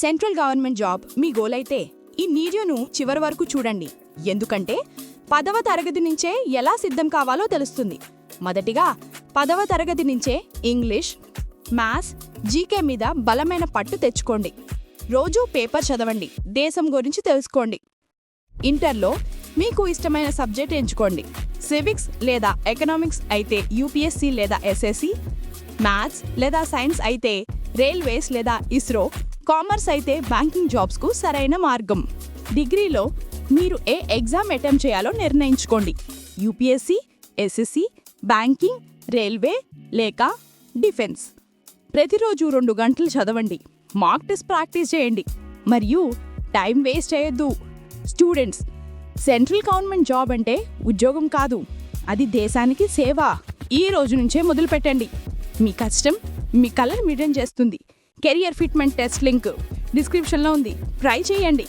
Central government job మీ goal అయితే ఈ వీడియోను చివరి వరకు చూడండి. ఎందుకంటే పదవ తరగతి నుంచే ఎలా సిద్ధం కావాలో తెలుస్తుంది. మొదటిగా పదవ తరగతి నుంచే ఇంగ్లీష్ మ్యాథ్స్ జీకే మీద బలమైన పట్టు తెచ్చుకోండి. రోజూ పేపర్ చదవండి. దేశం గురించి తెలుసుకోండి. ఇంటర్లో మీకు ఇష్టమైన సబ్జెక్ట్ ఎంచుకోండి. సివిక్స్ లేదా ఎకనామిక్స్ అయితే యూపీఎస్సీ లేదా ఎస్ఎస్సి మ్యాథ్స్ లేదా సైన్స్ అయితే రైల్వేస్ లేదా ఇస్రో కామర్స్ అయితే బ్యాంకింగ్ జాబ్స్కు సరైన మార్గం. డిగ్రీలో మీరు ఏ ఎగ్జామ్ అటెంప్ట్ చేయాలో నిర్ణయించుకోండి. యూపీఎస్సీ ఎస్ఎస్సి బ్యాంకింగ్ రైల్వే లేక డిఫెన్స్. ప్రతిరోజు రెండు గంటలు చదవండి. మాక్ టెస్ట్ ప్రాక్టీస్ చేయండి. మరియు టైం వేస్ట్ చేయొద్దు. స్టూడెంట్స్ సెంట్రల్ గవర్నమెంట్ జాబ్ అంటే ఉద్యోగం కాదు. అది దేశానికి సేవ. ఈ రోజు నుంచే మొదలు పెట్టండి మీ కష్టం మీ కళను మిటన్ చేస్తుంది. కెరియర్ ఫిట్మెంట్ టెస్ట్ లింక్ డిస్క్రిప్షన్లో ఉంది. ట్రై చేయండి.